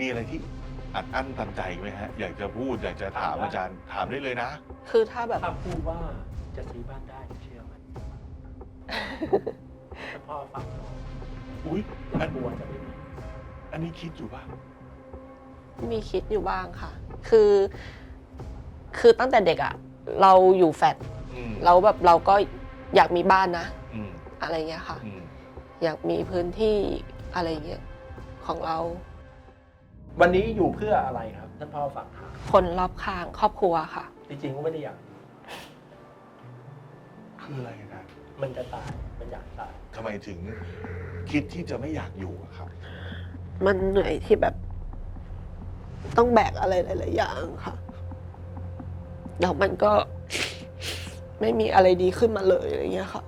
มีอะไรที่อัดอั้นตันใจไหมฮะ อยากจะพูดอยากจะถามอาจารย์ถามได้เลยนะ คือถ้าแบบ ถ้าพูดว่าจะซื้อบ้านได้เชื่อไหมถ้าพ่อฟังเราอุ้ยแล้อัวนกลัวจะไม่มีอันนี้คิดอยู่ป่ะมีคิดอยู่บ้างค่ะ คือ คือตั้งแต่เด็กอะเราอยู่แฟลตอืมเราแบบเราก็อยากมีบ้านนะ อืมอะไรเงี้ยค่ะ อืมอยากมีพื้นที่อะไรเงี้ยของเรา วันนี้อยู่เพื่ออะไรครับท่านพ่อฝากถามคนรอบข้างครอบครัวค่ะ จริงๆก็ไม่ได้อยาก คืออะไรนะมันจะตาย มันอยากตาย ทำไมถึงคิดที่จะไม่อยากอยู่อะครับ มันเหนื่อยที่แบบ ต้องแบกอะไรหลาย ๆ อย่างค่ะแล้วมันก็ ไม่มีอะไรดีขึ้นมาเลยอะไรเงี้ยค่ะ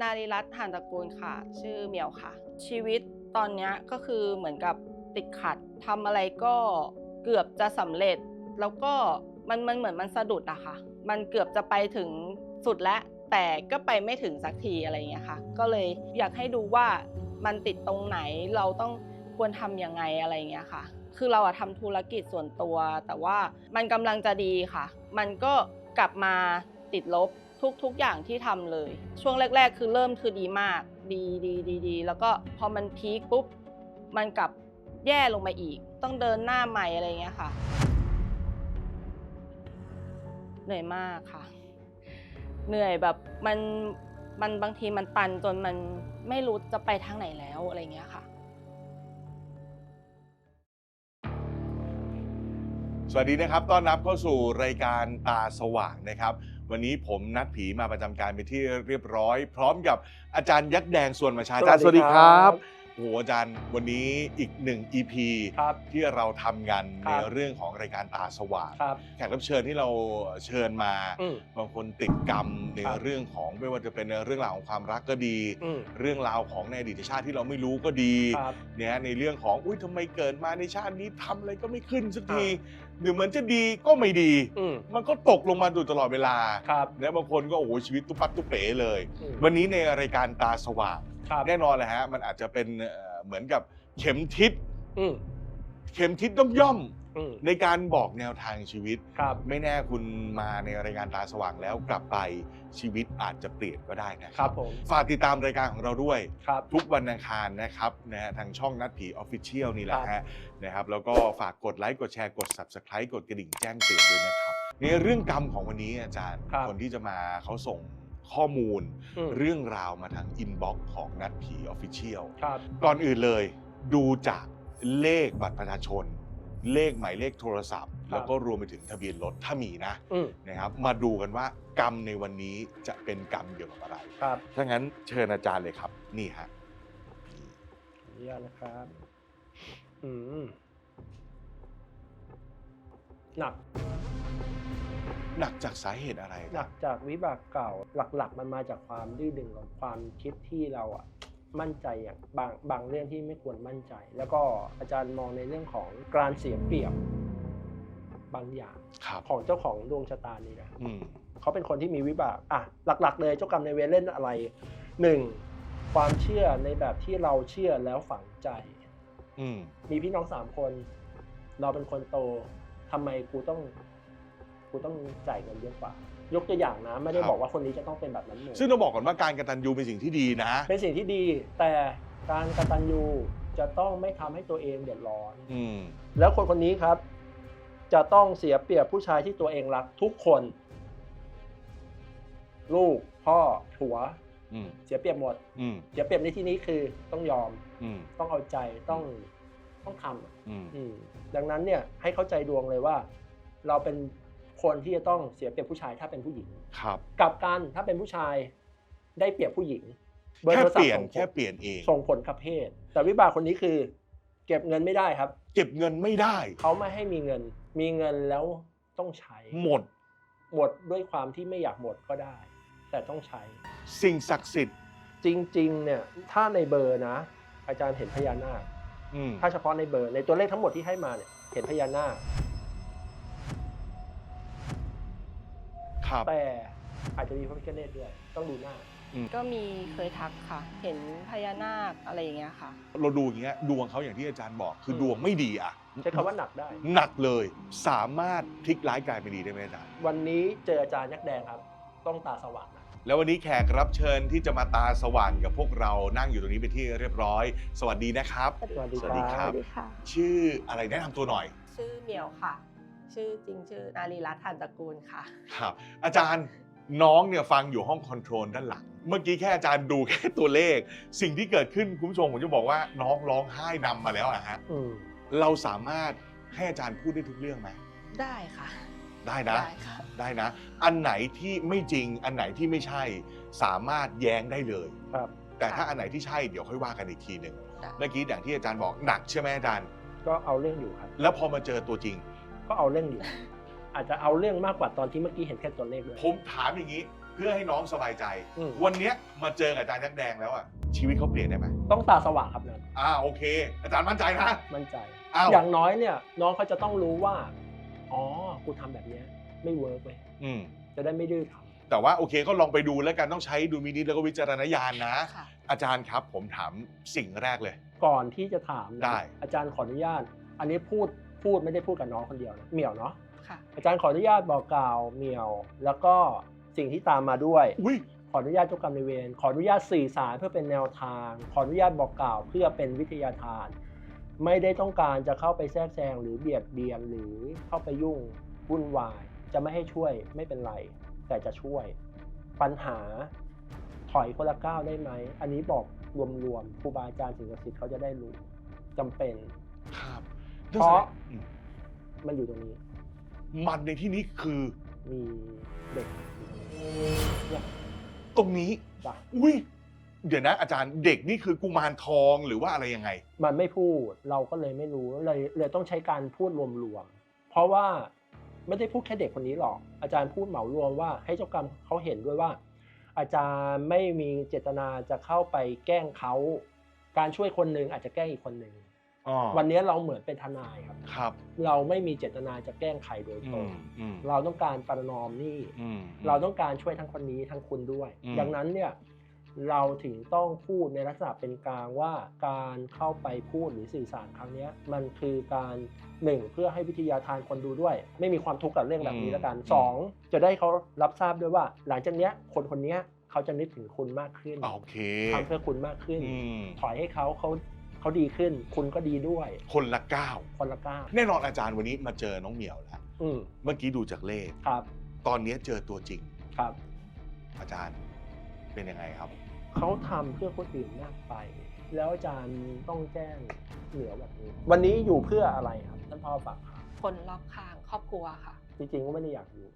นารีรัตน์หานตระกูลค่ะ ชื่อเหมียวค่ะ ชีวิต ตอนนี้ก็คือเหมือนกับติดขัดทำอะไรก็เกือบจะสำเร็จ แล้วก็มันมันเหมือนมันสะดุดอะค่ะ มันเกือบจะไปถึงสุดแล้วแต่ก็ไปไม่ถึงสักทีอะไรอย่างเงี้ยค่ะ ก็เลยอยากให้ดูว่ามันติดตรงไหนเราต้องควรทำยังไงอะไรอย่างเงี้ยค่ะ คือเราอะทำธุรกิจส่วนตัว แต่ว่ามันกำลังจะดีค่ะ มันก็กลับมาติดลบทุกๆอย่างที่ทำเลย ช่วงแรก ๆ คือเริ่มคือดีมาก ดีดีดีดีแล้วก็พอมันพีคปุ๊บ มันกลับแย่ลงมาอีก ต้องเดินหน้าใหม่อะไรเงี้ยค่ะ เหนื่อยมากค่ะ เหนื่อยแบบมันมันบางทีมันตันจนมันไม่รู้จะไปทางไหนแล้วอะไรเงี้ยค่ะ สวัสดีนะครับ ต้อนรับเข้าสู่รายการตาสว่างนะครับ วันนี้ผมนัดผีมาประจำการเป็นที่เรียบร้อย พร้อมกับอาจารย์ยักษ์แดงส่วนมาชาอาจารย์สวัสดีครับ โอ้โหอาจารย์วันนี้อีกหนึ่ง EP ครับ ที่เราทำกันครัในบเรื่องของรายการตาสว่างครับ แขกรับเชิญที่เราเชิญมา อืม บางคนติดกรรมในครับ เรื่องของไม่ว่าจะเป็นเรื่องราวของความรักก็ดี อืมเรื่องราวของในอดีตชาติที่เราไม่รู้ก็ดี ครับ เนี่ยในเรื่องของอุ้ยทำไมเกิดมาในชาตินี้ทำอะไรก็ไม่ขึ้นสักทีหรือเหมือนจะดีก็ไม่ดี อืมมันก็ตกลงมาอยู่ตลอดเวลาครับและบางคนก็โอ้โหชีวิตตุ๊ปัดตุ๊เป๋เลย อืมวันนี้ในรายการตาสว่าง ครับแน่นอนแหละฮะมันอาจจะเป็นเอ่อเหมือนกับเข็มทิศอืมเข็มทิศย่อมย่อมอืมๆในการบอกแนวทางชีวิต ครับ ไม่แน่คุณมาในรายการตาสว่างแล้วกลับไปชีวิตอาจจะเปลี่ยนก็ได้นะคครัรับบผมฝากติดตามรายการของเราด้วย ครับ ทุกวันอังคารนะครับนะฮะทางช่องนัดผีออฟฟิเชียลนี่แหละฮะนะครับแล้วก็ฝากกดไลค์กดแชร์กด Subscribe กดกระดิ่งแจ้งเตือนด้วยนะครับในเรื่องกรรมของวันนี้อาจารย์ ครับ คนที่จะมาเขาส่ง ข้อมูลอืมเรื่องราวมาทางอินบ็อกซ์ของนัดผีออฟฟิเชียลครับก่อนอื่นเลยดูจากเลขบัตรประชาชน เลขหมายเลขโทรศัพท์ แล้วก็รวมไปถึงทะเบียนรถถ้ามีนะอืมนะครับ มาดูกันว่ากรรมในวันนี้จะเป็นกรรมเกี่ยวกับอะไรครับถ้างั้นเชิญอาจารย์เลยครับ นี่ฮะขออนุญาตนะครับอืมหนัก หนักจากสาเหตุอะไรหนักจากวิบากเก่าหลักๆ มันมาจากความดื้อดึงของความคิดที่เราอะมั่นใจอย่างบางบางเรื่องที่ไม่ควรมั่นใจ แล้วก็อาจารย์มองในเรื่องของการเสียเปรียบบางอย่างครับของเจ้าของดวงชะตานี้นะอืมเขาเป็นคนที่มีวิบากอะหลัก ๆ เลยเจ้ากรรมในายเวรเล่นอะไรหนึ่งความเชื่อในแบบที่เราเชื่อแล้วฝังใจอืมมีพี่น้องสามคน เราเป็นคนโตทำไมกูต้อง กูต้องจ่ายเงินเยอะกว่า ยกตัวอย่างนะไม่ได้ครับบอกว่าคนนี้จะต้องเป็นแบบนั้นหมดซึ่งต้องบอกก่อนว่าการกตัญญูเป็นสิ่งที่ดีนะ เป็นสิ่งที่ดี แต่การกตัญญูจะต้องไม่ทำให้ตัวเองเดือดร้อนอืมแล้วคนคนนี้ครับ จะต้องเสียเปรียบผู้ชายที่ตัวเองรักทุกคน ลูกพ่อผัวอืมเสียเปรียบหมดอืมเสียเปรียบในที่นี้คือต้องยอมอืมต้องเอาใจต้องต้องทำอะอืมอืมดังนั้นเนี่ยให้เข้าใจดวงเลยว่า เราเป็น คนที่จะต้องเสียเปรียบผู้ชายถ้าเป็นผู้หญิงครับกลับกันถ้าเป็นผู้ชายได้เปรียบผู้หญิงเบอร์แค่โทรศัเปพลี่ท์ยนส่งผแค่ลเปลี่ยนเอง ส่งผลกับเพศ แต่วิบากคนนี้คือ เก็บเงินไม่ได้ครับเก็บเงินไม่ได้ เขาไม่ให้มีเงิน มีเงินแล้วต้องใช้ หมดหมดด้วยความที่ไม่อยากหมดก็ได้ แต่ต้องใช้ สิ่งศักดิ์สิทธิ์จริงๆเนี่ยถ้าในเบอร์นะ อาจารย์เห็นพญานาค อืมถ้าเฉพาะในเบอร์ในตัวเลขทั้งหมดที่ให้มาเนี่ยเห็นพญานาค ครับ แต่อาจจะมีพระพิฆเนศด้วย ต้องดูหน้าออืมก็มีเคยทักค่ะ เห็นพญานาคอะไรอย่างเงี้ยค่ะ เราดูอย่างเงี้ยดวงเขาอย่างที่อาจารย์บอก คือดวงไม่ดีอะ ใช้คำว่าหนักได้ หนักเลย สามารถพลิกร้ายกลายเป็นดีได้ไหมอาจารย์ วันนี้เจออาจารย์ยักษ์แดงครับ ต้องตาสว่างนะ แล้ววันนี้แขกรับเชิญที่จะมาตาสว่างกับพวกเรานั่งอยู่ตรงนี้เป็นที่เรียบร้อย สวัสดีนะครับ สวัสดีสวัสดีคครัรับ สวัสดีค่ะ ชื่ออะไรแนะนำตัวหน่อย ชื่อเหมียวค่ะ ชื่อจริงชื่อนารีรัตน์ทันตระกูลค่ะ ครับ อาจารย์น้องเนี่ยฟังอยู่ห้องคอนโทรลด้านหลัง เมื่อกี้แค่อาจารย์ดูแค่ตัวเลข สิ่งที่เกิดขึ้นคุณผู้ชมผมจะบอกว่าน้องร้องไห้นำมาแล้วอะฮะอืมเราสามารถให้อาจารย์พูดได้ทุกเรื่องไหมได้ค่ะได้นะ ได้ค่ะ ได้นะ อันไหนที่ไม่จริง อันไหนที่ไม่ใช่ สามารถแย้งได้เลย ครับ แต่ถ้าอันไหนที่ใช่เดี๋ยวค่อยว่ากันอีกทีหนึ่งได้ เมื่อกี้อย่างที่อาจารย์บอกหนักใช่ไหมอาจารย์ ก็เอาเรื่องอยู่ครับ แล้วพอมาเจอตัวจริง ก็เอาเรื่องอยู่ อาจจะเอาเรื่องมากกว่าตอนที่เมื่อกี้เห็นแค่ตัวเลขด้วย ผมถามอย่างนี้เพื่อให้น้องสบายใจ อืม วันเนี้ยมาเจอกับอาจารย์ยักษ์แดงแล้วอะชีวิตเขาเปลี่ยนได้ไหมต้องตาสว่างครับนะอ่าโอเค อาจารย์มั่นใจนะมั่นใจ อ้าวอย่างน้อยเนี่ย น้องเขาจะต้องรู้ว่า อ๋อ กูทำแบบเนี้ยไม่เวิร์กเว้ยอืมจะได้ไม่ดื้อทแต่ว่าโอเคก็ลองไปดูแล้วกันต้องใช้ดูมินิจแล้วก็วิจารณญาณนะ ค่ะ อาจารย์ครับผมถามสิ่งแรกเลยำก่อนที่จะถามนะได้ อาจารย์ขออนุญาต อันนี้พูด พูดไม่ได้พูดกับน้องคนเดียวนะเหมียวเนาะค่ะอาจารย์ขออนุญาตบอกกล่าวเหมียว แล้วก็สิ่งที่ตามมาด้วย อุ้ยขออนุญาตเจ้ากรรมนายเวรขออนุญาตสื่อสารเพื่อเป็นแนวทาง ขออนุญาตบอกกล่าวเพื่อเป็นวิทยาทาน ไม่ได้ต้องการจะเข้าไปแทรกแซงหรือเบียดเบียนหรือเข้าไปยุ่งวุ่นวาย จะไม่ให้ช่วยไม่เป็นไร แต่จะช่วย ปัญหาถอยคนละก้าวได้ไหม อันนี้บอกรวมๆครูบาอาจารย์สิ่งศักดิ์สิทธิ์เขาจะได้รู้จำเป็นครับ เพราะอืมมันอยู่ตรงนี้ มันในที่นี้คือมีเด็กอยู่ตรงนี้เนี่ยตรงนี้จ้ะอุ้ยเดี๋ยวนะ อาจารย์เด็กนี่คือกุมารทองหรือว่าอะไรยังไง มันไม่พูดเราก็เลยไม่รู้เลยเลยต้องใช้การพูดรวมๆเพราะว่าไม่ได้พูดแค่เด็กคนนี้หรอก อาจารย์พูดเหมารวมว่าให้เจ้ากรรมเขาเห็นด้วยว่า อาจารย์ไม่มีเจตนาจะเข้าไปแกล้งเขา การช่วยคนหนึ่งอาจจะแกล้งอีกคนหนึ่ง อ๋อวันนี้เราเหมือนเป็นทนายครับ ครับเราไม่มีเจตนาจะแกล้งใครโดยตอืรงมอืมเราต้องการประนอมหนี่อืม เราต้องการช่วยทั้งคนนี้ทั้งคุณด้วย อืม ดังนั้นเนี่ยเราถึงต้องพูดในลักษณะเป็นกลางว่าการเข้าไปพูดหรือสื่อสารครั้งเนี้ยมันคือการหนึ่งเพื่อให้วิทยาทานคนดูด้วย ไม่มีความทุกข์กับเรื่องแบบนี้แล้วกันสองจะได้เขารับทราบด้วยว่า หลังจากเนี้ยคนคนเนี้ยเขาจะนึกถึงคุณมากขึ้นอ่าโอเคทำเพื่อคุณมากขึ้น อืมถอยให้เขาเขา เขาดีขึ้น คุณก็ดีด้วย คนละก้าวคนละก้าวแน่นอนอาจารย์วันนี้มาเจอน้องเหมียวแล้วอืมเมื่อกี้ดูจากเลข ครับตอนนี้เจอตัวจริง ครับ อาจารย์เป็นยังไงครับ เขาทำเพื่อคนอื่นมากไป แล้วอาจารย์ต้องแจ้งเหนือแบบนี้ วันนี้อยู่เพื่ออะไรครับท่านพ่อฝากครับคนรอบข้างครอบครัวค่ะ จริงๆก็ไม่ได้อยากอยู่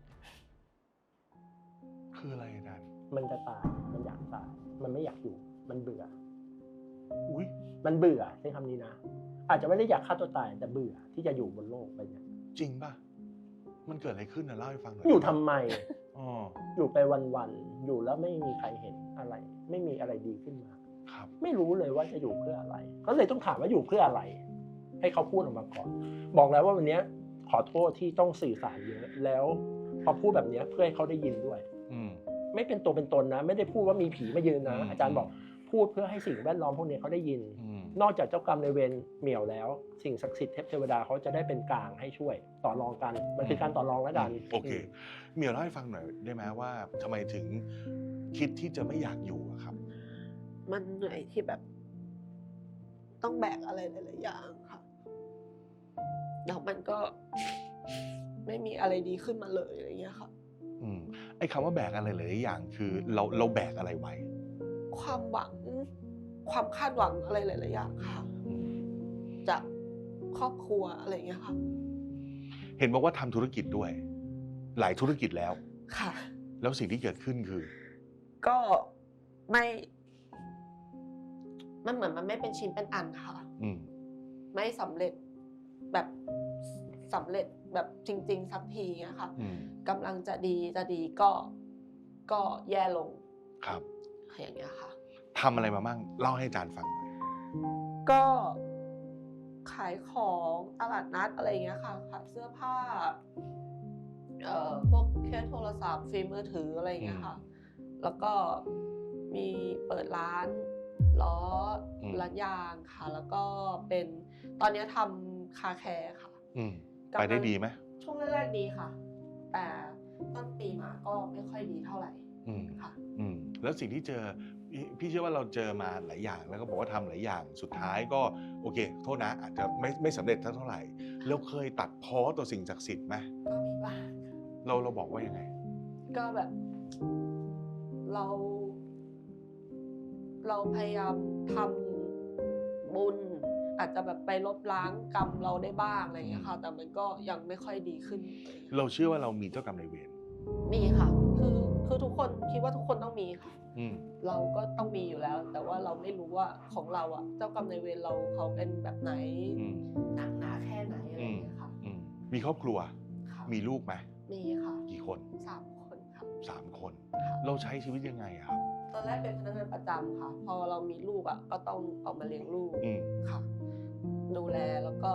คืออะไรอาจารย์มันจะตาย มันอยากตาย มันไม่อยากอยู่ มันเบื่อ อุ้ยมันเบื่อใช้คำนี้นะ อาจจะไม่ได้อยากฆ่าตัวตายแต่เบื่อที่จะอยู่บนโลกใบเนี้ยจริงป่ะ มันเกิดอะไรขึ้นนะเล่าให้ฟังหน่อยอยู่ทำไม อ๋ออยู่ไปวันๆอยู่แล้วไม่มีใครเห็นอะไร ไม่มีอะไรดีขึ้นมา ครับ ไม่รู้เลยว่าจะอยู่เพื่ออะไร ก็เลยต้องถามว่าอยู่เพื่ออะไร ให้เขาพูดออกมาก่อน บอกแล้วว่าวันเนี้ยขอโทษที่ต้องสื่อสารเยอะแล้วพอพูดแบบเนี้ยเพื่อให้เขาได้ยินด้วย อืม ไม่เป็นตัวเป็นตนนะ ไม่ได้พูดว่ามีผีมายืนนะ อืมอาจารย์บอก พูดเพื่อให้สิ่งแวดล้อมพวกเนี้ยเขาได้ยินอืมนอกจากเจ้ากรรมในายเวรเหมี่ยวแล้ว สิ่งศักดิ์สิทธิ์เทพเทวดาเขาจะได้เป็นกลางให้ช่วยต่อรองกันมันคือการต่อรองแล้วกันโอเคเหมียวเล่าให้ฟังหน่อยได้ไหมว่าทำไมถึงคิดที่จะไม่อยากอยู่อะครับ มันเหนื่อยที่แบบ ต้องแบกอะไรหลายๆอย่างค่ะแล้วมันก็ไม่มีอะไรดีขึ้นมาเลยอะไรเงี้ยค่ะ อืมไอ้คำว่าแบกอะไรหลายๆอย่างคือ เราเราแบกอะไรไว้ ความหวัง ความคาดหวังอะไรหลายๆอย่างค่ะอืมจากครอบครัวอะไรเงี้ยค่ะ เห็นบอกว่าทำธุรกิจด้วย หลายธุรกิจแล้ว ค่ะ แล้วสิ่งที่เกิดขึ้นคือ ก็ไม่ มันเหมือนมันไม่เป็นชิ้นเป็นอันค่ะ อืม ไม่สำเร็จแบบสำเร็จแบบจริง ๆ สักทีอะค่ะอืม กำลังจะดีจะดีก็ก็แย่ลง ครับ อย่างเงี้ยค่ะ ทำอะไรมามั่งเล่าให้อาจารย์ฟังหน่อยก็ขายของตลาดนัดอะไรอย่างเงี้ยค่ะขายเสื้อผ้าเอ่อพวกเคสโทรศัพท์ฟิล์มมือถืออะไรอย่างเงี้ยค่ะ แล้วก็มีเปิดร้านล้ออมร้านยางค่ะ แล้วก็เป็นตอนเนี้ยทำคาแคร์ค่ะอืมกำลังไปได้ดีไหมช่วงแรกๆดีค่ะ แต่ต้นปีมาก็ไม่ค่อยดีเท่าไหร่อืมค่ะ อืม แล้วสิ่งที่เจอพี่พี่เชื่อว่าเราเจอมาหลายอย่างแล้วก็บอกว่าทำหลายอย่างสุดท้ายก็โอเค โทษนะอาจจะไม่ไม่สำเร็จเท่าไหร่แล้วเคยตัดพ้อต่อสิ่งศักดิ์สิทธิ์ไหมก็มีบ้างเราเราบอกว่ายังไง ก็แบบ เรา เราพยายามทำบุญ อาจจะแบบไปลบล้างกรรมเราได้บ้างอะไรอย่างเงี้ยค่ะ แต่มันก็ยังไม่ค่อยดีขึ้นอะไรอย่างเงี้ยเราเชื่อว่าเรามีเจ้ากรรมนายเวรมีค่ะคือคือ ทุกคนคิดว่าทุกคนต้องมีค่ะอืมเราก็ต้องมีอยู่แล้ว แต่ว่าเราไม่รู้ว่าของเราอะเจ้ากรรมนายเวรเราเขาเป็นแบบไหนอืมหนักหนาแค่ไหนอะไรอย่างเงี้ยค่ะอืมมีครอบครัว ค่ะมีลูกไหมมีค่ะกี่คนสามคนครับสามคน ค่ะ เราใช้ชีวิตยังไงอะครับ ตอนแรกเป็นพนักงานประจำค่ะ พอเรามีลูกอะ ก็ต้องออกมาเลี้ยงลูกอืมค่ะ ดูแลแล้วก็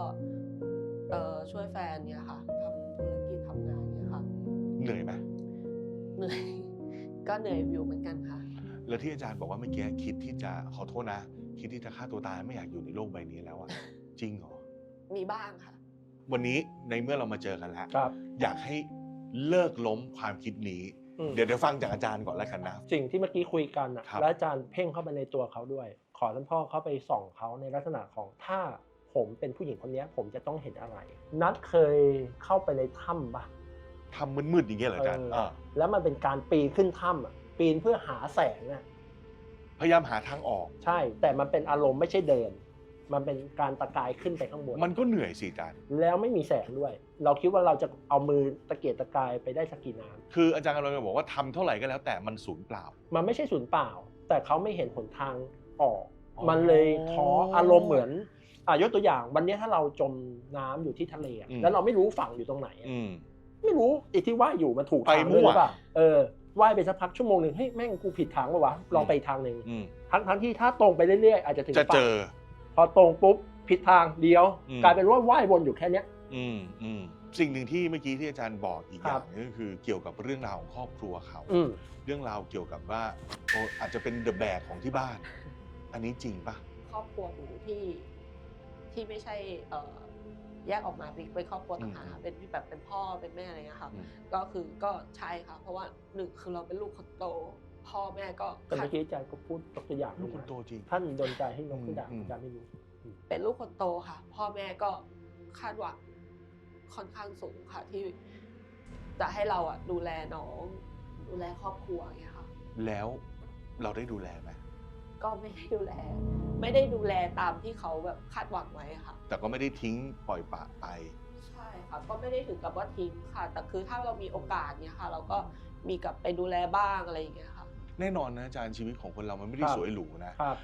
เอ่อช่วยแฟนเนี่ยค่ะทำธุรกิจทำงานเนี่ยค่ะเหนื่อยไหมเหนื่อย ก็เหนื่อยอยู่เหมือนกันค่ะ แล้วที่อาจารย์บอกว่าเมื่อกี้คิดที่จะขอโทษนะ คิดที่จะฆ่าตัวตายไม่อยากอยู่ในโลกใบนี้แล้วอะจริงเหรอ มีบ้างค่ะ วันนี้ในเมื่อเรามาเจอกันแล้วครับ อยากให้เลิกล้มความคิดนี้ อืมเดี๋ยวเดี๋ยวฟังจากอาจารย์ก่อนแล้วกันนะ สิ่งที่เมื่อกี้คุยกันอะครับ แล้วอาจารย์เพ่งเข้าไปในตัวเขาด้วย ขอท่านพ่อเข้าไปส่องเขาในลักษณะของถ้าผมเป็นผู้หญิงคนเนี้ยผมจะต้องเห็นอะไร นัดเคยเข้าไปในถ้ำปะ ทำมืดๆอย่างเงี้ยเหรออาจารย์เออเออแล้วมันเป็นการปีนขึ้นถ้ำอะปีนเพื่อหาแสงอะพยายามหาทางออก ใช่ แต่มันเป็นอารมณ์ไม่ใช่เดิน มันเป็นการตะกายขึ้นไปข้างบนมันก็เหนื่อยสิอาจารย์ แล้วไม่มีแสงด้วย เราคิดว่าเราจะเอามือตะเกียกตะกายไปได้สักกี่น้ำคืออาจารย์กำลังจะบอกว่าทำเท่าไหร่ก็แล้วแต่มันสูญเปล่ามันไม่ใช่ศูนย์เปล่า แต่เขาไม่เห็นหนทางออก อ๋อ มันเลยท้ออารมณ์เหมือนอะยกตัวอย่างวันนี้ถ้าเราจมน้ำอยู่ที่ทะเลอะอืม แล้วเราไม่รู้ฝั่งอยู่ตรงไหนอะอืม ไม่รู้ไอ้ที่ว่ายอยู่มันถูกไปทางมั่ด้วยวหรือเปล่าเออว่ายไปสักพักชั่วโมงหนึ่งเฮ้ยแม่งกูผิดทางปะวะลองไปอีกทางหนึ่งอืมทั้งทั้งที่ถ้าตรงไปเรื่อยๆอาจจะถึงจะเจฝั่งอพอตรงปุ๊บผิดทางเดียวอืมกลายเป็นว่าว่ายวนอยู่แค่เนี้ยอืมอืมสิ่งหนึ่งที่เมื่อกี้ที่อาจารย์บอกอีกอครัย่าบงนึงก็คือเกี่ยวกับเรื่องราวของครอบครัวเขาอืมเรื่องราวเกี่ยวกับว่าโอ้อาจจะเป็นเดอะแบกของที่บ้าน อันนี้จริงปะครอบครัวหนูที่ที่ไม่ใช่เอ่อ แยกออกมาเป็นเป็นครอบครัวต่างหากค่ะเป็นที่แบบเป็นพ่อเป็นแม่อะไรเงี้ยค่ะอืมก็คือก็ใช่ค่ะเพราะว่าหนึ่งคือเราเป็นลูกคนโต พ่อแม่ก็แต่เมื่อกี้อาจารย์ก็พูดยกตัวอย่างลูกขึ้นคนมาโตจริงท่านโดนใจให้ยกตัวอย่างอืมอาจารย์ไม่รู้เป็นลูกคนโตค่ะ พ่อแม่ก็คาดหวังค่อนข้างสูงค่ะที่จะให้เราอะดูแลน้อง ดูแลครอบครัวอย่างเงี้ยค่ะแล้วเราได้ดูแลไหม ก็ไม่ได้ดูแล ไม่ได้ดูแลตามที่เขาแบบคาดหวังไว้ค่ะ แต่ก็ไม่ได้ทิ้งปล่อยปละไป ใช่ค่ะก็ไม่ได้ถึงกับว่าทิ้งค่ะ แต่คือถ้าเรามีโอกาสเนี่ยค่ะ เราก็มีกลับไปดูแลบ้างอะไรอย่างเงี้ยค่ะ แน่นอนนะอาจารย์ชีวิตของคนเรามันไม่ได้ครับ สวยหรูนะ ครับ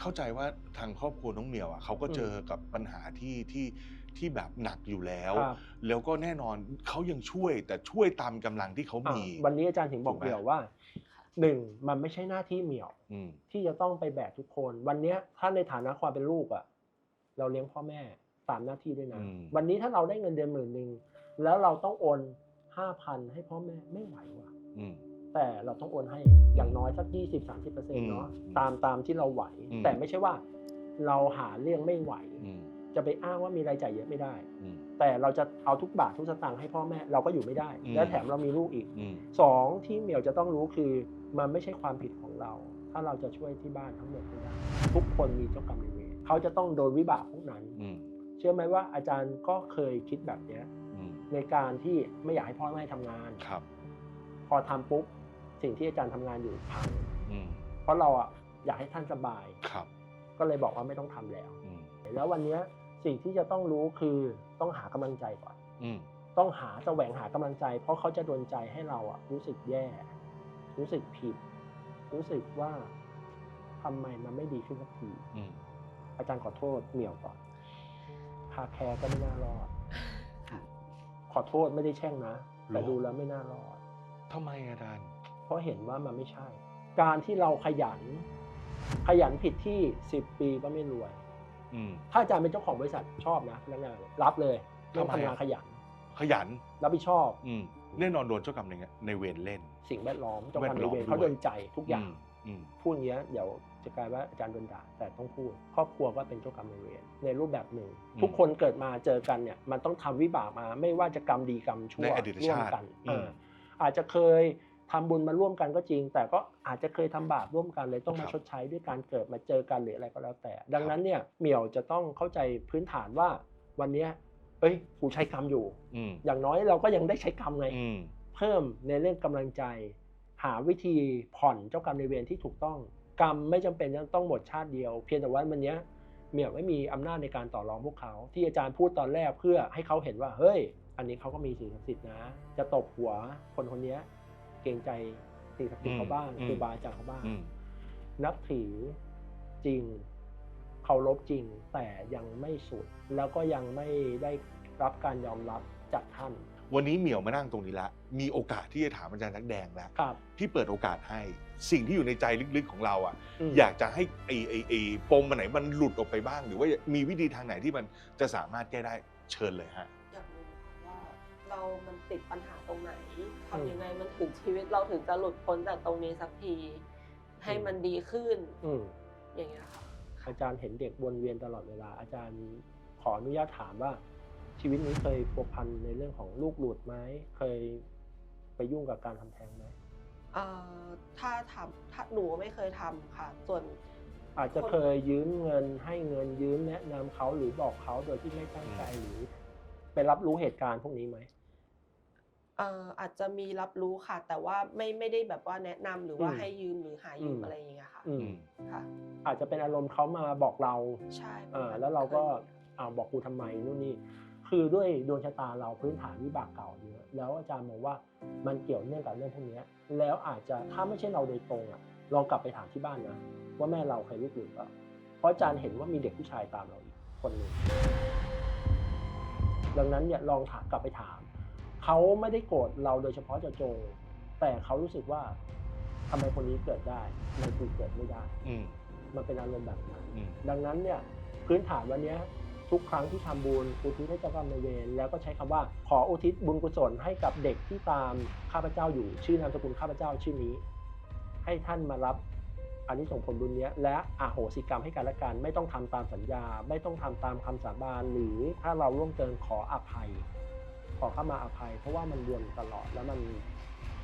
เข้าใจว่าทางครอบครัวน้องเหมียวอะเขาก็เจอกับปัญหาที่ที่ที่แบบหนักอยู่แล้ว ครับ แล้วก็แน่นอนเขายังช่วยแต่ช่วยตามกำลังที่เขาอะมี วันนี้อาจารย์ถึงบอกถูกไหม เดี่ยวว่า หนึ่งมันไม่ใช่หน้าที่เหมี่ยวอืมที่จะต้องไปแบกทุกคน วันเนี้ยถ้าในฐานะความเป็นลูกอะเราเลี้ยงพ่อแม่ตามหน้าที่ด้วยนะอืม วันนี้ถ้าเราได้เงินเดือนหมื่นหนึ่งแล้วเราต้องโอนห้าพันให้พ่อแม่ไม่ไหวว่ะ อืม แต่เราต้องโอนให้อย่างน้อยสักยี่สิบสามสิบเปอร์เซ็นต์เนาะอืมตามตามที่เราไหว อืม แต่ไม่ใช่ว่า เราหาเรื่องไม่ไหว อืมจะไปอ้างว่ามีรายจ่ายเยอะไม่ได้ อืม แต่เราจะเอาทุกบาททุกสตางค์ให้พ่อแม่เราก็อยู่ไม่ได้ อืม และแถมเรามีลูกอีกอืม สองที่เหมียวจะต้องรู้คือ มันไม่ใช่ความผิดของเรา ถ้าเราจะช่วยที่บ้านทั้งหมดไม่ได้ทุกคนมีเจ้ากรรมนายเวรเขาจะต้องโดนวิบากพวกนั้น อืมเชื่อไหมว่าอาจารย์ก็เคยคิดแบบเนี้ย อืมในการที่ไม่อยากให้พ่อแม่ทำงาน ครับ พอทำปุ๊บสิ่งที่อาจารย์ทำงานอยู่พังอืมเพราะเราอะอยากให้ท่านสบาย ครับก็เลยบอกว่าไม่ต้องทำแล้ว อืมแล้ววันเนี้ยสิ่งที่จะต้องรู้คือต้องหากำลังใจก่อน อืมต้องหาแสวงหากำลังใจ เพราะเขาจะโดนใจให้เราอะรู้สึกแย่ รู้สึกผิด รู้สึกว่าทำไมมันไม่ดีขึ้นสักทีอืมอาจารย์ขอโทษเหมียวก่อนคาแคร์ก็ไม่น่ารอดค่ะขอโทษไม่ได้แช่งนะแต่ดูแล้วไม่น่ารอดทำไมอาจารย์ เพราะเห็นว่ามันไม่ใช่ การที่เราขยัน ขยันผิดที่สิบปีก็ไม่รวยอืมถ้าอาจารย์เป็นเจ้าของบริษัทชอบนะพนักงานรับเลยต้องทำไมทำงานอะขยัน ขยันรับผิดชอบอืม แน่นอนโดนเจ้ากรรมในในเวรเล่น สิ่งแวดล้อมเจ้ากรรมแวนายดล้อมเวรเขาด้วยโดนใจทุกอย่างอืมอืมพูดอย่างเงี้ยเดี๋ยวจะกลายว่าอาจารย์โดนด่าแต่ต้องพูด ครอบครัวก็เป็นเจ้ากรรมนายเวรในรูปแบบหนึ่งอืมทุกคนเกิดมาเจอกันเนี่ยมันต้องทำวิบากมา ไม่ว่าจะกรรมดีกรรมชั่วในอดีตร่วมชาติกันอืมเอออาจจะเคยทำบุญมาร่วมกันก็จริง แต่ก็อาจจะเคยทำบาปร่วมกันเลยต้องมาชดใช้ด้วยการเกิดมาเจอกันหรืออะไรก็แล้วแต่ ดังนั้นเนี่ยเหมี่ยวจะต้องเข้าใจพื้นฐานว่าวันเนี้ย เอ้ยกูใช้กรรมอยู่อืมอย่างน้อยเราก็ยังได้ใช้กรรมไงอืมเพิ่มในเรื่องกำลังใจ หาวิธีผ่อนเจ้ากรรมในายเวรที่ถูกต้อง กรรมไม่จำเป็นจะต้องหมดชาติเดียว เพียงแต่ว่าวันเนี้ยเมียไม่มีอำนาจในการต่อรองพวกเขา ที่อาจารย์พูดตอนแรกเพื่อให้เขาเห็นว่าเฮ้ย อันนี้เขาก็มีสิ่งศักดิ์สิทธิ์นะ จะตบหัวคนคนเนี้ยเกรงใจสิ่งศักดิ์สิทธิ์เขาบ้างอืมครูบาอาจารย์เขาบ้างอืมนับถือจริง เคารพจริง แต่ยังไม่สุด แล้วก็ยังไม่ได้รับการยอมรับจากท่าน วันนี้เหมียวมานั่งตรงนี้ละ มีโอกาสที่จะถามอาจารย์นักแดงแล้วครับ ที่เปิดโอกาสให้สิ่งที่อยู่ในใจลึกๆของเราอะมอยากจะให้ไอ้ไอ้ไอ้ปมมันไหนมันหลุดออกไปบ้าง หรือว่ามีวิธีทางไหนที่มันจะสามารถแก้ได้เชิญเลยฮะ อยากรู้ว่าเรา มันติดปัญหาตรงไหนทำยังไงมันถึงชีวิตเราถึงจะหลุดพ้นจากตรงนี้สักที ให้มันดีขึ้นอืม อย่างเงี้ยค่ะ อาจารย์เห็นเด็กวนเวียนตลอดเวลา อาจารย์ขออนุญาตถามว่า ชีวิตนี้เคยพัวพันในเรื่องของลูกหลุดไหมเคยไปยุ่งกับการทำแท้งไหมเอ่อถ้าทำถ้าหนูไม่เคยทำค่ะ ส่วนอาจจะเคยยืมเงินให้เงินยืมแนะนำเขาหรือบอกเขาโดยที่ไม่ตั้งใจหรือ ไปรับรู้เหตุการณ์พวกนี้ไหม เอ่ออาจจะมีรับรู้ค่ะ แต่ว่าไม่ไม่ได้แบบว่าแนะนำหรือว่าอืมให้ยืมหรือหายืมอืม อะไรอย่างเงี้ยค่ะอืมค่ะอาจจะเป็นอารมณ์เขามาบอกเรา ใช่เออแล้วเราก็อ่าบอกกูทำไมนู่นนี่คือด้วยดวงชะตาเราพื้นฐานวิบากเก่าเยอะแล้วอาจารย์มองว่ามันเกี่ยวเนื่องกับเรื่องพวกเนี้ยแล้วอาจจะถ้าไม่ใช่เราโดยตรงอะลองกลับไปถามที่บ้านนะว่าแม่เราเคยลูกหลุดเปล่าเพราะอาจารย์เห็นว่ามีเด็กผู้ชายตามเราอีกคนหนึ่งดังนั้นเนี่ยลองถามกลับไปถาม เขาไม่ได้โกรธเราโดยเฉพาะเจาะจงแต่เขารู้สึกว่าทำไมคนนี้เกิดได้ทำไมกูเกิดไม่ได้ อืมมันเป็นอารมณ์แบบนั้น อืมดังนั้นเนี่ยพื้นฐานวันเนี้ยทุกครั้งที่ทำบุญอุทิศให้เจ้ากรรมนายเวรแล้วก็ใช้คำว่าขออุทิศบุญกุศลให้กับเด็กที่ตามข้าพเจ้าอยู่ ชื่อนามสกุลข้าพเจ้าชื่อนี้ ให้ท่านมารับอันนี้ส่งส์ผลบุญเนี้ยและอาโหสิกรรมให้กันและกันไม่ต้องทำตามสัญญา ไม่ต้องทำตามคำสาบานหรือถ้าเราร่วมเกินขออภัย ขอเข้ามาอภัย เพราะว่ามันวนตลอดแล้วมัน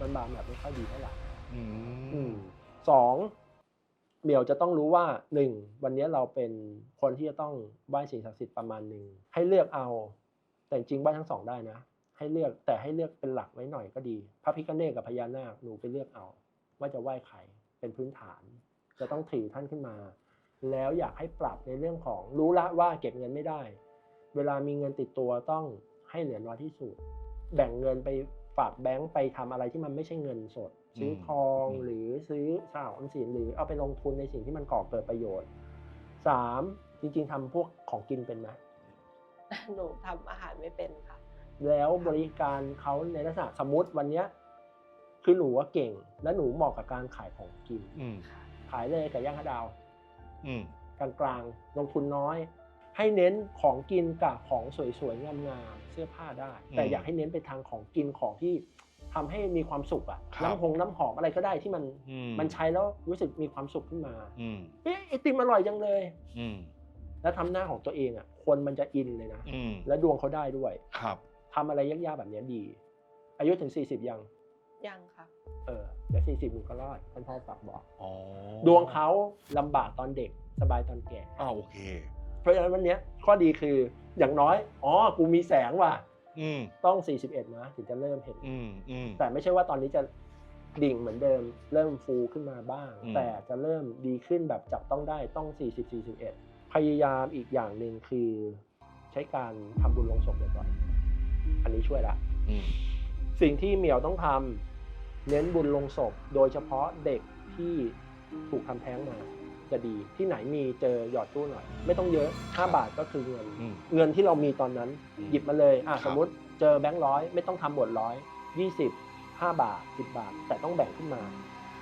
มันบางแบบไม่ค่อยดีเท่าไหร่อือืมมสองเหมียวจะต้องรู้ว่าหนึ่งวันนี้เราเป็นคนที่จะต้องไหว้สิ่งศักดิ์สิทธิ์ประมาณหนึ่งให้เลือกเอา แต่จริงไหว้ทั้งสองได้นะ ให้เลือกแต่ให้เลือกเป็นหลักไว้หน่อยก็ดี พระพิฆเนศกับพญานาคหนูไปเลือกเอา ว่าจะไหว้ใครเป็นพื้นฐาน จะต้องถือท่านขึ้นมา แล้วอยากให้ปรับในเรื่องของรู้ละว่าเก็บเงินไม่ได้ เวลามีเงินติดตัวต้อง ให้เหลือน้อยที่สุด แบ่งเงินไปฝากแบงก์ไปทำอะไรที่มันไม่ใช่เงินสด ซื้อทองอืมหรือซื้อสาวออมสินหรือเอาไปลงทุนในสิ่งที่มันก่อเกิดประโยชน์สามจริง ๆทำพวกของกินเป็นไหมหนูทำอาหารไม่เป็นค่ะ แล้วบริการเขาในลักษณะสมมติวันเนี้ยคือหนูว่าเก่ง และหนูเหมาะกับการขายของกินอืมขายเลยกับย่างฮะดาวอืมกลางๆลงทุนน้อย ให้เน้นของกินกับของสวยๆงามๆเสื้อผ้าได้ แต่อืมอยากให้เน้นไปทางของกินของที่ทำให้มีความสุขอะครับน้ำหงน้ำหอมอะไรก็ได้ที่มันอืมันใช้แล้วรู้สึกมีความสุขขึ้นมาอืมเอ๊ะไอติมอร่อยจังเลยอืมแล้วทำหน้าของตัวเองอะคนมันจะอินเลยนะอืมและดวงเขาได้ด้วยครับทำอะไรยากๆแบบเนี้ยดี อายุถึง 40 ยังยังค่ะ เออเดี๋ยว40มึงก็รอดท่านพ่อฝากบอกอ๋อดวงเขาลำบากตอนเด็กสบายตอนแก่อ้าวโอเค เพราะฉะนั้นวันเนี้ยข้อดีคืออย่างน้อย อ๋อ กูมีแสงว่ะอืมต้อง 41 นะ ถึงจะเริ่มเห็นอืมอืมแต่ไม่ใช่ว่าตอนนี้จะดิ่งเหมือนเดิม เริ่มฟูขึ้นมาบ้างอืมแต่จะเริ่มดีขึ้นแบบจับต้องได้ต้อง 40 41 พยายามอีกอย่างหนึ่งคือใช้การทำบุญลงศพบ่อยๆอันนี้ช่วยละอืมสิ่งที่เหมียวต้องทำเน้นบุญลงศพ โดยเฉพาะเด็กที่ถูกทำแท้งมา จะดีที่ไหนมีเจอหยอดตู้หน่อย ไม่ต้องเยอะ 5 บาทก็คือเงิน อืม เงินที่เรามีตอนนั้น อืมหยิบมาเลยอะครับ สมมติเจอแบงค์ร้อยไม่ต้องทำบทร้อยยี่สิบห้าบาทสิบบาท แต่ต้องแบ่งขึ้นมา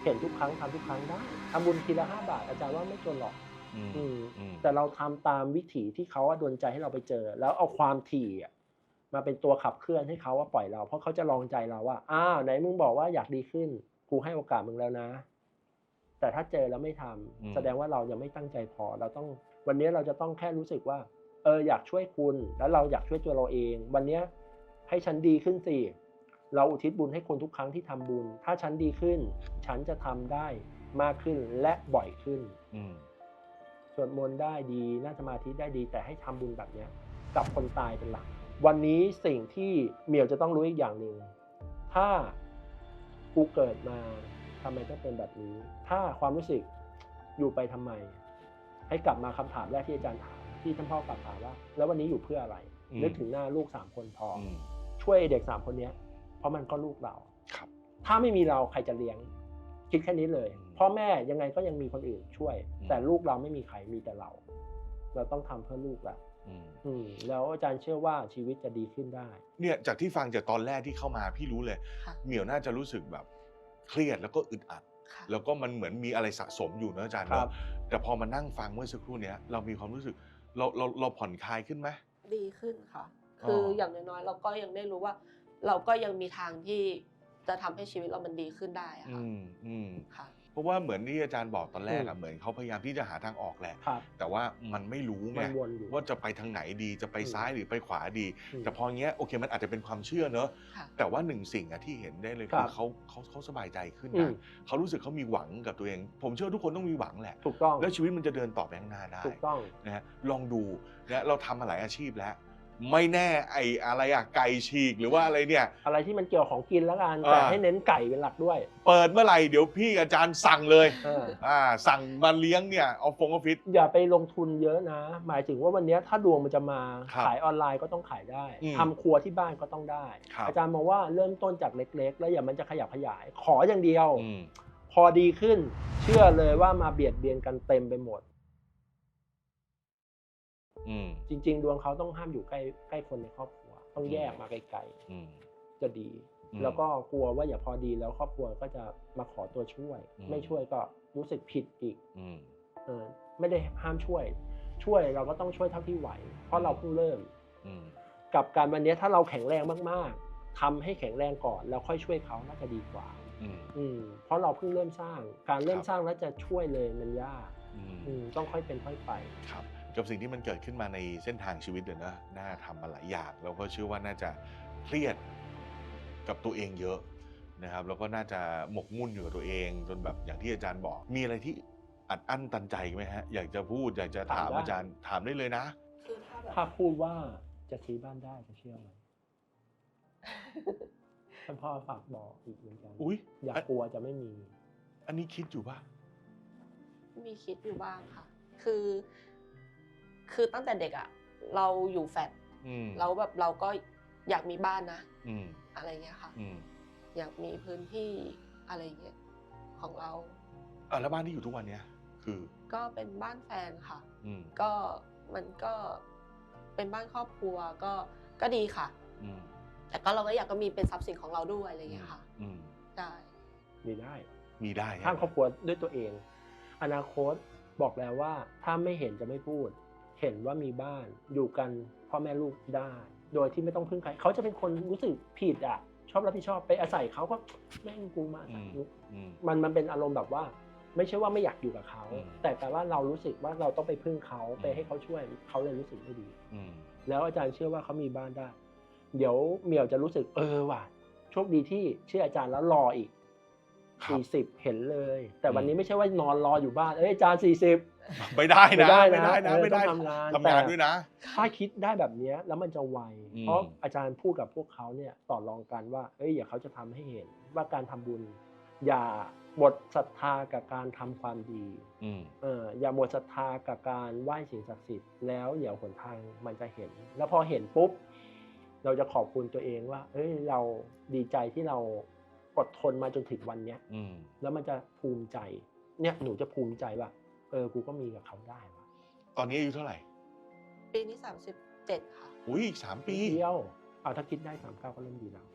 เห็นทุกครั้งทำทุกครั้งได้ทำบุญทีละห้าบาท อาจารย์ว่าไม่จนหรอกอืมอืมอืมแต่เราทำตามวิถีที่เขาอะดนใจให้เราไปเจอ แล้วเอาความถี่อะมาเป็นตัวขับเคลื่อนให้เขาว่าปล่อยเรา เพราะเขาจะลองใจเราว่าอ้าวไหนมึงบอกว่าอยากดีขึ้นกูให้โอกาสมึงแล้วนะ แแต่ถ้าเจอแล้วไม่ทำอืมแสดงว่าเรายังไม่ตั้งใจพอ เราต้องวันนี้เราจะต้องแค่รู้สึกว่า เอออยากช่วยคุณ แล้วเราอยากช่วยตัวเราเอง วันนี้ให้ฉันดีขึ้นสิเราอุทิศบุญให้คนทุกครั้งที่ทำบุญ ถ้าฉันดีขึ้น ฉันจะทำได้มากขึ้นและบ่อยขึ้นอืมสวดมนต์ได้ดีนั่งสมาธิได้ดี แต่ให้ทำบุญแบบเนี้ยกับคนตายเป็นหลัก วันนี้สิ่งที่เหมียวจะต้องรู้อีกอย่างหนึ่ง ถ้ากูเกิดมา ทำไมต้องเป็นแบบนี้ ถ้าความรู้สึกอยู่ไปทำไม ให้กลับมาคำถามแรกที่อาจารย์ถามที่ท่านพ่อกลับถามว่า แล้ววันนี้อยู่เพื่ออะไรอืม นึกถึงหน้าลูกสามคนพอออืม ช่วยเด็กสามคนเนี้ย เพราะมันก็ลูกเราครับถ้าไม่มีเราใครจะเลี้ยง คิดแค่นี้เลยอืมพ่อแม่ยังไงก็ยังมีคนอื่นช่วย อืม แต่ลูกเราไม่มีใครมีแต่เรา เราต้องทำเพื่อลูกละอืมอืม แล้วอาจารย์เชื่อว่าชีวิตจะดีขึ้นได้ เนี่ยจากที่ฟังจากตอนแรกที่เข้ามาพี่รู้เลย ค่ะ เหมียวน่าจะรู้สึกแบบ เครียดแล้วก็อึดอัดค่ะแล้วก็มันเหมือนมีอะไรสะสมอยู่นะอาจารย์ครัเนาะบแต่พอมานั่งฟังเมื่อสักครู่เนี้ยเรามีความรู้สึกเราเราเราผ่อนคลายขึ้นไหมดีขึ้นค่ะ คืออออย่างน้อยๆเราก็ยังได้รู้ว่า เราก็ยังมีทางที่จะทำให้ชีวิตเรามันดีขึ้นได้อะอืค่ะมอืมค่ะ เพราะว่าเหมือนที่อาจารย์บอกตอนแรกอือะมเหมือนเขาพยายามที่จะหาทางออกแหละ ครับ แต่ว่ามันไม่รู้ไงมันวนอยู่ ว่าจะไปทางไหนดีจะไปอืมซ้ายหรือไปขวาดี อืมแต่พอเงี้ยโอเคมันอาจจะเป็นความเชื่อเนอะค่ะ แต่ว่าหนึ่งสิ่งอะที่เห็นได้เลยครัคือบ เขาเขาเขาสบายใจขึ้นอืนะมเขารู้สึกเขามีหวังกับตัวเอง ผมเชื่อว่าทุกคนต้องมีหวังแหละ ถูกต้องแล้วชีวิตมันจะเดินต่อไปข้างหน้าได้ถูกต้อง นะฮะลองดูนะเราทำมาหลายอาชีพแล้ว ไม่แน่ไอ้อะไรอะไก่ฉีกหรือว่าอะไรเนี่ย อะไรที่มันเกี่ยวของกินแล้วกันอ่าแต่ให้เน้นไก่เป็นหลักด้วยเปิดเมื่อไหร่เดี๋ยวพี่อาจารย์สั่งเลยเอออ่าสั่งมาเลี้ยงเนี่ยเอาฟงออฟฟิศ อย่าไปลงทุนเยอะนะ หมายถึงว่าวันนี้ถ้าดวงมันจะมาครับขายออนไลน์ก็ต้องขายได้อืมทำครัวที่บ้านก็ต้องได้ ครับ อาจารย์มองว่าเริ่มต้นจากเล็ก ๆ แล้วอย่ามันจะขยับขยาย ขออย่างเดียว อืม พอดีขึ้น เชื่อเลยว่ามาเบียดเบียนกันเต็มไปหมดอืม จริง ๆ ดวงเขาต้องห้ามอยู่ใกล้ใกล้คนในครอบครัว ต้องแยกมาไกลอืมๆจะดีอืมแล้วก็กลัวว่าอย่าพอดีแล้วครอบครัวก็จะมาขอตัวช่วยอืมไม่ช่วยก็รู้สึกผิดอีกอืมเออไม่ได้ห้ามช่วย ช่วยเราก็ต้องช่วยเท่าที่ไหว เพราะเราเพิ่งเริ่มอืมกับการวันนี้ถ้าเราแข็งแรงมากๆทำให้แข็งแรงก่อนแล้วค่อยช่วยเขาน่าจะดีกว่าอืมอืมเพราะเราเพิ่งเริ่มสร้าง การเริ่คมรับสร้างแล้วจะช่วยเลยมันยากอืมอืมต้องค่อยเป็นค่อยไปครับ กับสิ่งที่มันเกิดขึ้นมาในเส้นทางชีวิตเลยนะน่าทำมาหลายอย่างแล้วก็เชื่อว่าน่าจะเครียดกับตัวเองเยอะนะครับแล้วก็น่าจะหมกมุ่นอยู่กับตัวเอง จนแบบอย่างที่อาจารย์บอก มีอะไรที่อัดอั้นตันใจไหมฮะอยากจะพูดอยากจะถามถามได้ อาจารย์ถามได้เลยนะ คือถ้าแบบถ้าพูดว่าจะซื้อบ้านได้จะเชื่อไหมท่านพ่อฝากบอกอีกเหมือนกันอุ้ยอย่ากลัวจะไม่มี อันนี้คิดอยู่ป่ะมีคิดอยู่บ้างค่ะ คือ คือตั้งแต่เด็กอะเราอยู่แฟลตอืมแล้วแบบเราก็อยากมีบ้านนะอืมอะไรเงี้ยค่ะอืมอยากมีพื้นที่อะไรเงี้ยของเราอะแล้วบ้านที่อยู่ทุกวันเนี้ยคือ ก็เป็นบ้านแฟนค่ะอืมก็มันก็เป็นบ้านครอบครัวก็ก็ดีค่ะอืมแต่ก็เราก็อยากก็มีเป็นทรัพย์สินของเราด้วยอะไรเงี้ยค่ะอืมได้มีได้ มีได้สร้างครอบครัวด้วยตัวเอง อนาคตบอกแล้วว่าถ้าไม่เห็นจะไม่พูด เห็นว่ามีบ้านอยู่กันพ่อแม่ลูกได้ โดยที่ไม่ต้องพึ่งใครเขาจะเป็นคนรู้สึกผิดอะ ชอบรับผิดชอบไปอาศัยเขาก็แม่งกูมาอาศัยลูกอืมมันมันเป็นอารมณ์แบบว่า ไม่ใช่ว่าไม่อยากอยู่กับเขาอืมแต่แต่ว่าเรารู้สึกว่าเราต้องไปพึ่งเขาอืมไปให้เขาช่วยเขาเลยรู้สึกไม่ดีอืมแล้วอาจารย์เชื่อว่าเขามีบ้านได้ เดี๋ยวเหมียวจะรู้สึกเออว่ะโชคดีที่เชื่ออาจารย์แล้วรออีก ครับสี่สิบเห็นเลย แต่วันอืมนี้ไม่ใช่ว่านอนรออยู่บ้านเอ้ยอาจารย์สี่สิบไม่ได้ไม่นะได้ไม่นะได้นะเออไม่ได้ต้องทำงานทำงานแต่ ด้วยนะ ถ้าคิดได้แบบเนี้ยแล้วมันจะไว อืม เพราะอาจารย์พูดกับพวกเขาเนี่ยต่อรองกันว่า เอ้ยอย่าเขาจะทำให้เห็นว่าการทำบุญ อย่าหมดศรัทธากับการทำความดีอืม เอออย่าหมดศรัทธากับการไหว้สิ่งศักดิ์สิทธิ์แล้วเดี๋ยวหนทางมันจะเห็น แล้วพอเห็นปุ๊บ เราจะขอบคุณตัวเองว่า เอ้ยเราดีใจที่เรา อดทนมาจนถึงวันเนี้ยอืมแล้วมันจะภูมิใจ เนี่ยหนูจะภูมิใจว่าเออกูก็มีกับเขาได้ว่ะตอนนี้อายุเท่าไหร่ ปีนี้สามสิบเจ็ดค่ะ อุ้ยอีกสามปีเดียวเอาถ้าคิดได้สามเก้าก็เริ่มดีแล้ว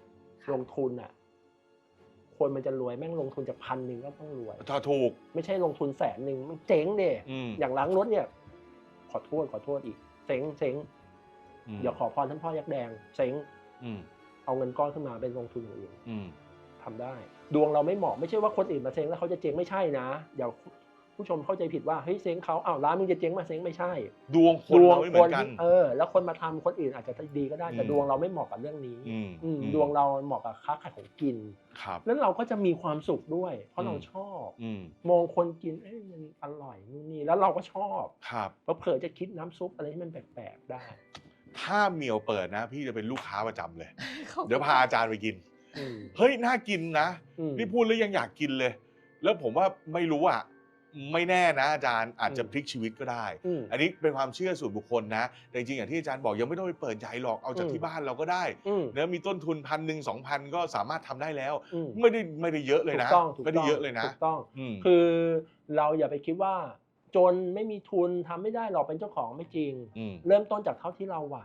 ค่ะลงทุนอะ คนมันจะรวยแม่งลงทุนจากพันหนึ่งก็ต้องรวย ถ้าถูก ไม่ใช่ลงทุนแสนหนึ่งมันเจ๊งเด้อืมอย่างล้างรถเนี่ย ขอโทษขอโทษอีกเซ็งเซ็งมเดี๋ยวขอพรท่านพ่อยักษ์แดงเซ็งอืมเอาเงินก้อนขึ้นมาเป็นลงทุนอย่างอื่นอืม ทำได้ ดวงเราไม่เหมาะไม่ใช่ว่าคนอื่นมาเซ้งแล้วเขาจะเจ๊งไม่ใช่นะอย่าผู้ชมเข้าใจผิดว่าเฮ้ยเซ้งเขาอ้าวร้านมึงจะเจ๊งมาเซ้งไม่ใช่ ดวงคนเราไม่เหมือนกันที่เออ แล้วคนมาทำคนอื่นอาจจะดีก็ได้แต่อืมดวงเราไม่เหมาะกับเรื่องนี้อืมอืมอืมดวงเราเหมาะกับค้าขายของกินครับแล้วเราก็จะมีความสุขด้วย เพราะอืมเราชอบอืมมองคนกินเอ้ยมันอร่อยนู่นนี่แล้วเราก็ชอบครับเพราะเผื่อจะคิดน้ำซุปอะไรที่มันแปลกๆได้ ถ้าเหมียวเปิดนะ พี่จะเป็นลูกค้าประจำเลยขอบคุณเดี๋ยวพาอาจารย์ไปกิน อืม เฮ้ยน่ากินนะ อืม นี่พูดแล้วยังอยากกินเลย แล้วผมว่าไม่รู้อะไม่แน่นะอาจารย์อาจจะอืมพลิกชีวิตก็ได้ อืม อันนี้เป็นความเชื่อส่วนบุคคลนะ แต่จริงๆอย่างที่อาจารย์บอกยังไม่ต้องไปเปิดใหญ่หรอกเอาจากอืม ที่บ้านเราก็ได้อืมเนื้อะมีต้นทุนพันหนึ่งสองพันก็สามารถทำได้แล้ว อืมไม่ได้ไม่ได้เยอะเลยถูนะกต้องถูกไม่ได้ต้องเยอะเลยนะถูกต้อง อืม คือเราอย่าไปคิดว่า จนไม่มีทุนทำไม่ได้หรอกเป็นเจ้าของไม่จริง อืม เริ่มต้นจากเท่าที่เราไหว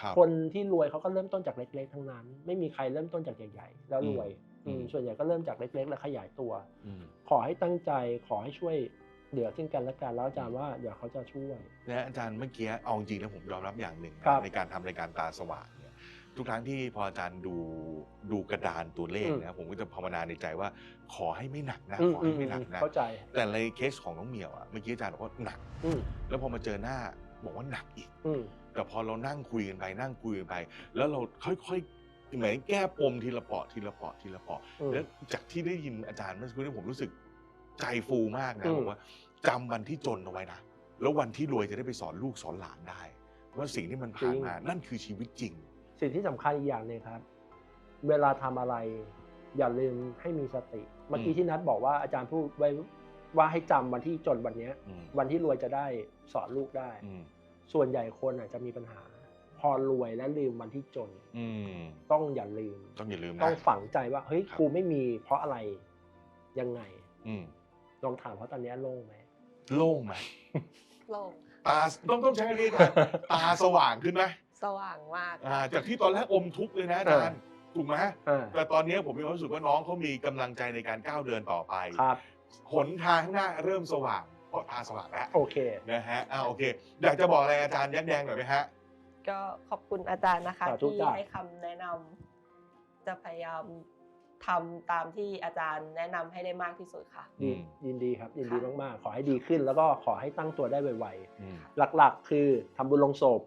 ครับคนที่รวยเขาก็เริ่มต้นจากเล็ก ๆ ทั้งนั้น ไม่มีใครเริ่มต้นจากใหญ่ๆแล้วรวยอืมอืมส่วนใหญ่ก็เริ่มจากเล็ก ๆ แล้วขยายตัวอืมขอให้ตั้งใจขอให้ช่วยเหลือซึ่งกันและกันแล้วอาจารย์ว่าเดี๋ยวเขาจะช่วยนะอาจารย์เมื่อกี้เอาจริงนะผมยอมรับอย่างหนึ่งนะครับในการทำรายการตาสว่างเนี่ยทุกครั้งที่พออาจารย์ดูดูกระดานตัวเลขอืมนะผมก็จะภาวนาในใจว่า ขอให้ไม่หนักนะอืมขออืให้มไม่หนักอืมนะเข้าใจ แต่ในเคสของน้องเหมียวอะเมื่อกี้อาจารย์บอกว่าหนักอืมแล้วพอมาเจอหน้าบอกว่าหนักอีกอืม แต่พอเรานั่งคุยกันไปนั่งคุยกันไป แล้วเราค่อยๆเหมือนแก้ปมทีละเปาะทีละเปาะทีละเปาะอืมแล้วจากที่ได้ยินอาจารย์เมื่อสักครู่นี้ผมรู้สึกใจฟูมากนะอืมบอกว่าจำวันที่จนเอาไว้นะแล้ววันที่รวยจะได้ไปสอนลูกสอนหลานได้ ว่าสิ่งที่มันผ่านมานั่นคือชีวิตจริง สิ่งที่สำคัญอีกอย่างหนึงครับ เวลาทำอะไร อย่าลืมให้มีสติ เมื่อกี้อืมที่นัดบอกว่าอาจารย์พูดไว้ว่าให้จำวันที่จนวันเนี้ยอืมวันที่รวยจะได้สอนลูกได้อืม ส่วนใหญ่คนอาจจะมีปัญหา พอรวยและลืมวันที่จน อืมต้องอย่าลืม ต้องอย่าลืมต้อนะงฝังใจว่าเฮ้ยครับ กูไม่มีเพราะอะไรยังไง อืมลองถามเขาตอนเนี้ยโล่งไหมโล่งไหมโล่งตาต้องต้องใช้คำนี้อาจารย์ตาสว่างขึ้นไหมสว่างมาก อ่า จากที่ตอนแรกอมทุกข์เลยนะอาจารย์ถูกไหมอ่าแต่ตอนนี้ผมมีความรู้สึกว่าน้องเขามีกำลังใจในการก้าวเดินต่อไป ครับ หนทางข้างหน้าเริ่มสว่าง เพราะตาสว่างแล้วโอเค นะฮะอ่าโอเค อยากจะบอกอะไรอาจารย์ยักษ์แดงหน่อยไหมฮะ ก็ขอบคุณอาจารย์นะคะ สาธุที่จ้ะ ให้คำแนะนำจะพยายามทำตามที่อาจารย์แนะนำให้ได้มากที่สุดค่ะดีอืมยินดีครับ ยินดีค่ะ มากๆ ขอให้ดีขึ้นแล้วก็ขอให้ตั้งตัวได้ไวอืมๆ หลักๆ คือทำบุญลงศพ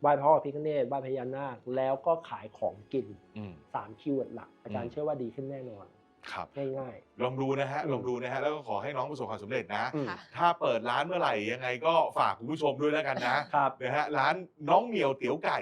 ไหว้พ่อพิฆเนศไหว้พญานาค แล้วก็ขายของกินอืม สามคีย์เวิร์ดหลัก อาจารอืย์ม เชื่อว่าดีขึ้นแน่นอน ครับ ง่าย ลองดูนะฮะอืมลองดูนะฮะ แล้วก็ขอให้น้องประสบความสำเร็จนะๆอืม ค่ะ ถ้าเปิดร้านเมื่อไหร่ยังไงก็ฝากคุณผู้ชมด้วยแล้วกันนะครับนะฮะ ร้านน้องเหมียวเตี๋ยวไก่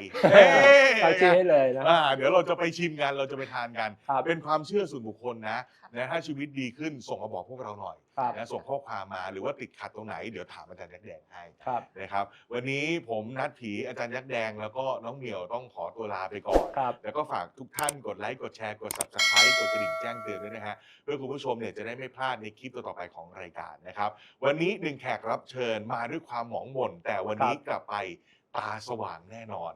ตั้งชื่อให้เลยนะ อ่าเดี๋ยวเราจะไปชิมกัน เราจะไปทานกัน ครับ เป็นความเชื่อส่วนบุคคลนะค่ะนะถ้าชีวิตดีขึ้นส่งมาบอกพวกเราหน่อย ครับนะส่งข้อความมาหรือว่าติดขัดตรงไหนเดี๋ยวถามอาจารย์ยักษ์แดงให้ครับนะครับ วันนี้ผมนัดผีอาจารย์ยักษ์แดงแล้วก็น้องเหมียวต้องขอตัวลาไปก่อน ครับ แล้วก็ฝากทุกท่านกดไลค์กดแชร์กด subscribe กดกระดิ่งแจ้งเตือนด้วยนะฮะเพื่อคุณผู้ชมเนี่ยจะได้ไม่พลาดในคลิปต่อๆไปของรายการนะครับวันนี้หนึ่งแขกรับเชิญมาด้วยความหมองหม่นแต่วันนี้ครับกลับไปตาสว่างแน่นอน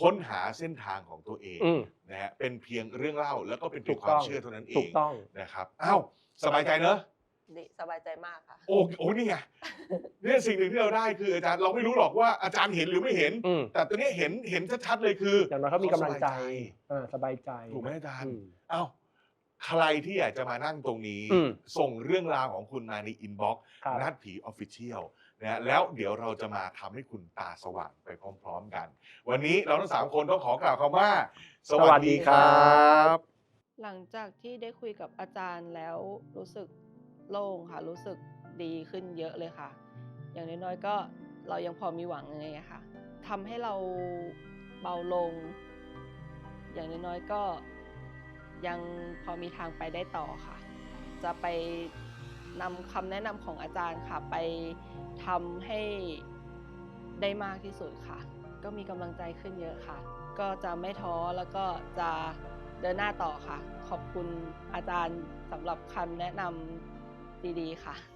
ค้นหาเส้นทางของตัวเองอืมนะฮะเป็นเพียงเรื่องเล่าแล้วก็เป็นเพีถูยงกควาต้มองเชื่อเท่านั้นเอถูกงต้อง นะครับอ้าวสบายใจเนอะ ดีสบายใจมากค่ะ โอ้โอ้นี่ไงเนี่ยสิ่งหนึ่งที่เราได้คืออาจารย์เราไม่รู้หรอกว่าอาจารย์เห็นหรือไม่เห็น อืมแต่ตอนนี้เห็นเห็นชัดๆเลยคืออย่างน้อยเขามีกำลังใจเขาสบายอ่าสบายใจถูกไหมอาจารย์ อืม เอ้าใครที่อยากจะมานั่งตรงนี้ อืมส่งเรื่องราวของคุณมาในอินบ็อกซ์ครับ นัดผีออฟฟิเชียลนะฮะแล้วเดี๋ยวเราจะมาทำให้คุณตาสว่างไปพร้อมๆกัน วันนี้เราทั้งสามคนต้องขอกล่าวคำว่า สวัสดีครับ หลังจากที่ได้คุยกับอาจารย์แล้วรู้สึก โล่งค่ะ รู้สึกดีขึ้นเยอะเลยค่ะ อย่างน้อยๆก็เรายังพอมีหวังไงค่ะทำให้เราเบาลง อย่างน้อยๆก็ยังพอมีทางไปได้ต่อค่ะ จะไปนำคำแนะนำของอาจารย์ค่ะ ไปทำให้ได้มากที่สุดค่ะ ก็มีกำลังใจขึ้นเยอะค่ะ ก็จะไม่ท้อแล้วก็จะเดินหน้าต่อค่ะ ขอบคุณอาจารย์สำหรับคำแนะนำ ดีๆ ค่ะ